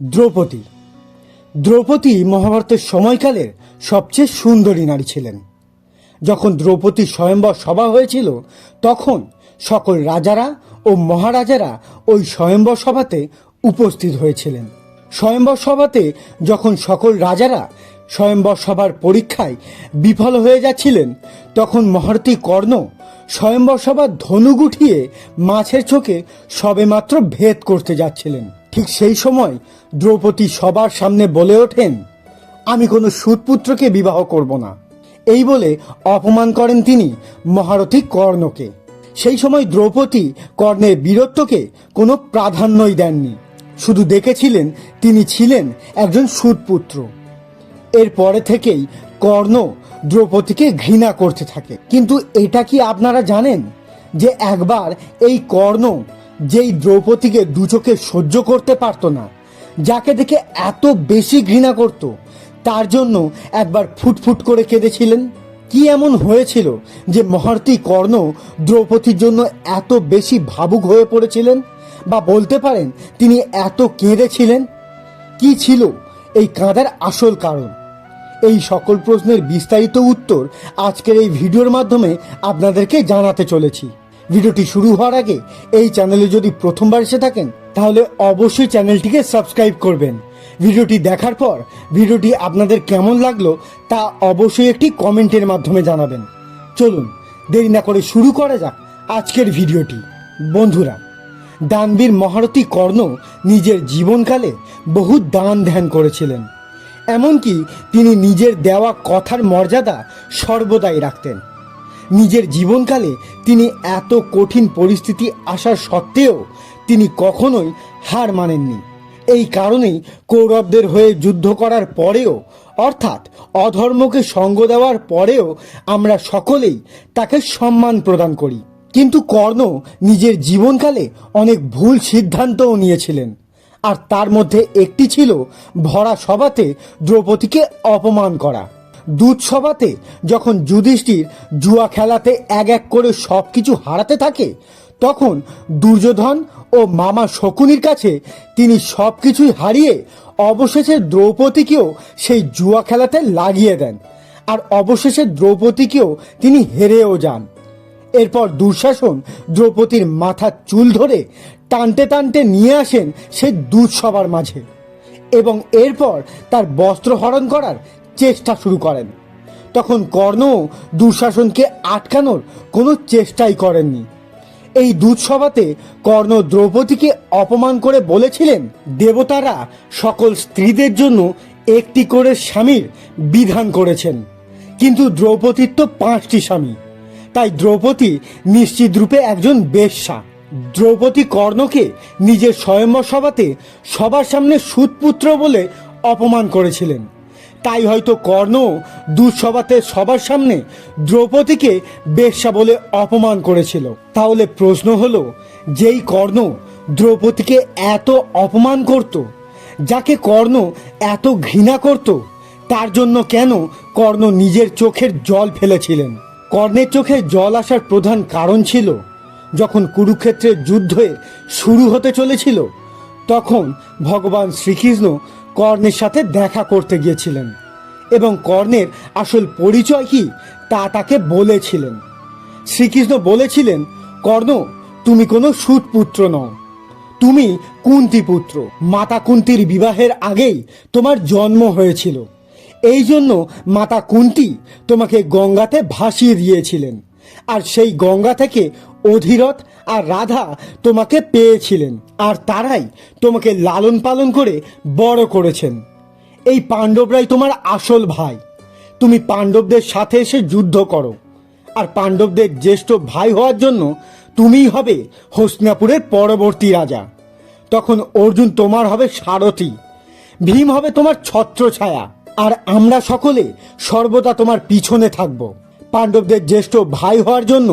দ্রৌপদী। দ্রৌপদী মহাভারতের সময়কালের সবচেয়ে সুন্দরী নারী ছিলেন। যখন দ্রৌপদী স্বয়ম্বর সভা হয়েছিল, তখন সকল রাজারা ও মহারাজারা ওই স্বয়ম্বর সভাতে উপস্থিত হয়েছিলেন। স্বয়ম্বর সভাতে যখন সকল রাজারা স্বয়ম্বর সভার পরীক্ষায় বিফল হয়ে যাচ্ছিলেন, তখন মহারথী কর্ণ স্বয়ম্বর সভার ধনু গুঠিয়ে মাছের চোখে সবেমাত্র ভেদ করতে যাচ্ছিলেন। ঠিক সেই সময় দ্রৌপদী সবার সামনে বলে ওঠেন, আমি কোনো সুতপুত্রকে বিবাহ করব না। এই বলে অপমান করেন তিনি মহারথী কর্ণকে। সেই সময় দ্রৌপদী কর্ণের বীরত্বকে কোনো প্রাধান্যই দেননি। শুধু দেখেছিলেন তিনি ছিলেন একজন সুতপুত্র। এর পরে থেকেই কর্ণ দ্রৌপদীকে ঘৃণা করতে থাকে। কিন্তু এটা কি আপনারা জানেন যে একবার এই কর্ণ যেই দ্রৌপদীকে দু চোখে সহ্য করতে পারতো না, যাকে দেখে এত বেশি ঘৃণা করত, তার জন্য একবার ফুটফুট করে কেঁদেছিলেন। কি এমন হয়েছিল যে মহারথী কর্ণ দ্রৌপদীর জন্য এত বেশি ভাবুক হয়ে পড়েছিলেন? বা বলতে পারেন, তিনি এত কেঁদেছিলেন? কি ছিল এই কাঁদার আসল কারণ? এই সকল প্রশ্নের বিস্তারিত উত্তর আজকের এই ভিডিওর মাধ্যমে আপনাদেরকে জানাতে চলেছি। ভিডিওটি শুরু হওয়ার আগে এই চ্যানেলে যদি প্রথমবার এসে থাকেন, তাহলে অবশ্যই চ্যানেলটিকে সাবস্ক্রাইব করবেন। ভিডিওটি দেখার পর ভিডিওটি আপনাদের কেমন লাগল তা অবশ্যই একটি কমেন্টের মাধ্যমে জানাবেন। চলুন, দেরি না করে শুরু করা যাক আজকের ভিডিওটি। বন্ধুরা, দানবীর মহারথী কর্ণ নিজের জীবনকালে বহু দান ধ্যান করেছিলেন। এমনকি তিনি নিজের দেওয়া কথার মর্যাদা সর্বদাই রাখতেন। নিজের জীবনকালে তিনি এত কঠিন পরিস্থিতি আসার সত্ত্বেও তিনি কখনোই হার মানেননি। এই কারণেই কৌরবদের হয়ে যুদ্ধ করার পরেও, অর্থাৎ অধর্মকে সঙ্গ দেওয়ার পরেও আমরা সকলেই তাকে সম্মান প্রদান করি। কিন্তু কর্ণ নিজের জীবনকালে অনেক ভুল সিদ্ধান্তও নিয়েছিলেন। আর তার মধ্যে একটি ছিল, ভরা সভাতে দ্রৌপদীকে অপমান করা। দুধ সভাতে যখন যুধিষ্ঠির জুয়া খেলাতে এক এক করে সব কিছু হারাতে থাকে, তখন দুর্যোধন ও মামা শকুনির কাছে তিনি সব কিছুই হারিয়ে অবশেষে দ্রৌপদীকেও সেই জুয়া খেলাতে লাগিয়ে দেন আর অবশেষে দ্রৌপদীকেও তিনি হেরেও যান। এরপর দুঃশাসন দ্রৌপদীর মাথার চুল ধরে টানতে টানতে নিয়ে আসেন সেই দুধসভার মাঝে এবং এরপর তার বস্ত্র হরণ করার চেষ্টা শুরু করেন। তখন কর্ণ দুঃশাসনকে আটকানোর কোনো চেষ্টাই করেননি। এই দুধসভাতে কর্ণ দ্রৌপদীকে অপমান করে বলেছিলেন, দেবতারা সকল স্ত্রীদের জন্য একটি করে স্বামীর বিধান করেছেন। কিন্তু দ্রৌপদীর তো পাঁচটি স্বামী। তাই দ্রৌপদী নিশ্চিত রূপে একজন বেশ্যা। দ্রৌপদী কর্ণকে নিজের স্বয়ম্বর সভাতে সবার সামনে সুতপুত্র বলে অপমান করেছিলেন। তাই হয়তো কর্ণ দুঃসভাতে সবার সামনে দ্রৌপদীকে বেশ্যা বলে অপমান করেছিল। তাহলে প্রশ্ন হলো, যেই কর্ণ দ্রৌপদীকে এত অপমান করত, যাকে কর্ণ এত ঘৃণা করত, তার জন্য কেন কর্ণ নিজের চোখের জল ফেলেছিলেন? কর্ণের চোখে জল আসার প্রধান কারণ ছিল, যখন কুরুক্ষেত্রের যুদ্ধে শুরু হতে চলেছিল, তখন ভগবান শ্রীকৃষ্ণ কর্ণের সাথে দেখা করতে গিয়েছিলেন এবং কর্ণের আসল পরিচয় কি তা তাকে বলেছিলেন। শ্রীকৃষ্ণ বলেছিলেন, কর্ণ, তুমি কোনো সুতপুত্র নও। তুমি কুন্তি পুত্র মাতা কুন্তির বিবাহের আগেই তোমার জন্ম হয়েছিল। এই জন্য মাতা কুন্তি তোমাকে গঙ্গাতে ভাসিয়ে দিয়েছিলেন। আর সেই গঙ্গা থেকে অধীরথ আর রাধা তোমাকে পেয়েছিলেন, আর তারাই তোমাকে লালন পালন করে বড় করেছেন। এই পাণ্ডবরাই তোমার আসল ভাই। তুমি পাণ্ডবদের সাথে এসে যুদ্ধ করো, আর পাণ্ডবদের জ্যেষ্ঠ ভাই হওয়ার জন্য তুমিই হবে হস্তিনাপুরের পরবর্তী রাজা। তখন অর্জুন তোমার হবে সারথী, ভীম হবে তোমার ছত্রছায়া, আর আমরা সকলে সর্বদা তোমার পিছনে থাকব। পাণ্ডবদের জ্যেষ্ঠ ভাই হওয়ার জন্য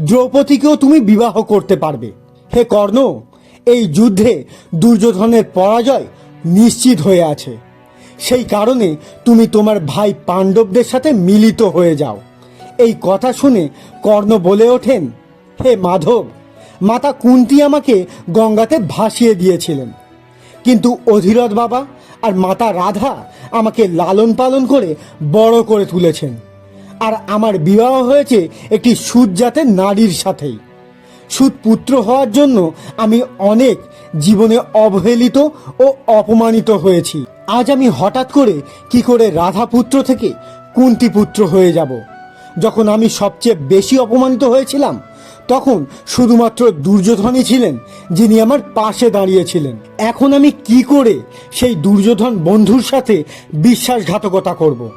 দ্রৌপদীকেও তুমি বিবাহ করতে পারবে। হে কর্ণ, এই যুদ্ধে দুর্যোধনের পরাজয় নিশ্চিত হয়ে আছে। সেই কারণে তুমি তোমার ভাই পাণ্ডবদের সাথে মিলিত হয়ে যাও। এই কথা শুনে কর্ণ বলে ওঠেন, হে মাধব, মাতা কুন্তি আমাকে গঙ্গাতে ভাসিয়ে দিয়েছিলেন। কিন্তু অধীরথ বাবা আর মাতা রাধা আমাকে লালন পালন করে বড় করে তুলেছেন। আর আমার বিবাহ হয়েছে একটি সুদ জাতের নারীর সাথেই সুদ পুত্র হওয়ার জন্য আমি অনেক জীবনে অবহেলিত ও অপমানিত হয়েছি। আজ আমি হঠাৎ করে কি করে রাধা পুত্র থেকে কুন্তি পুত্র হয়ে যাব। যখন আমি সবচেয়ে বেশি অপমানিত হয়েছিলাম, তখন শুধুমাত্র দুর্যোধনই ছিলেন যিনি আমার পাশে দাঁড়িয়েছিলেন। এখন আমি কি করে সেই দুর্যোধন বন্ধুর সাথে বিশ্বাসঘাতকতা করব?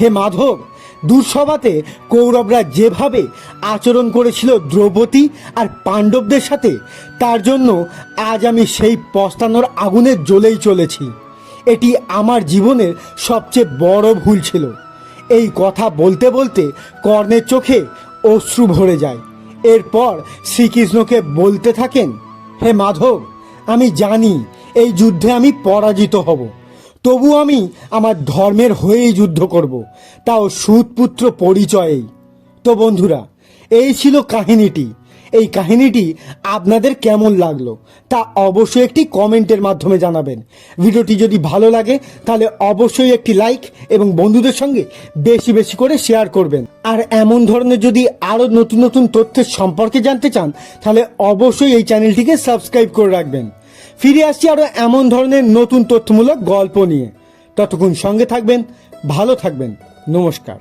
হে মাধব, দুঃসভাতে কৌরবরা যেভাবে আচরণ করেছিল দ্রৌপদী আর পাণ্ডবদের সাথে, তার জন্য আজ আমি সেই পস্তানোর আগুনে জ্বলেই চলেছি। এটি আমার জীবনের সবচেয়ে বড় ভুল ছিল। এই কথা বলতে বলতে কর্ণের চোখে অশ্রু ভরে যায়। এরপর শ্রীকৃষ্ণকে বলতে থাকেন, হে মাধব, আমি জানি এই যুদ্ধে আমি পরাজিত হব। তবু আমি আমার ধর্মের হয়েই যুদ্ধ করব। তাও সুতপুত্র পরিচয়েই। তো বন্ধুরা, এই ছিল কাহিনীটি। এই কাহিনীটি আপনাদের কেমন লাগল তা অবশ্যই একটি কমেন্টের মাধ্যমে জানাবেন। ভিডিওটি যদি ভালো লাগে, তাহলে অবশ্যই একটি লাইক এবং বন্ধুদের সঙ্গে বেশি বেশি করে শেয়ার করবেন। আর এমন ধরনের যদি আরও নতুন নতুন তথ্যের সম্পর্কে জানতে চান, তাহলে অবশ্যই এই চ্যানেলটিকে সাবস্ক্রাইব করে রাখবেন। ফিরে আসছি আরও এমন ধরনের নতুন তথ্যমূলক গল্প নিয়ে। ততক্ষণ সঙ্গে থাকবেন, ভালো থাকবেন। নমস্কার।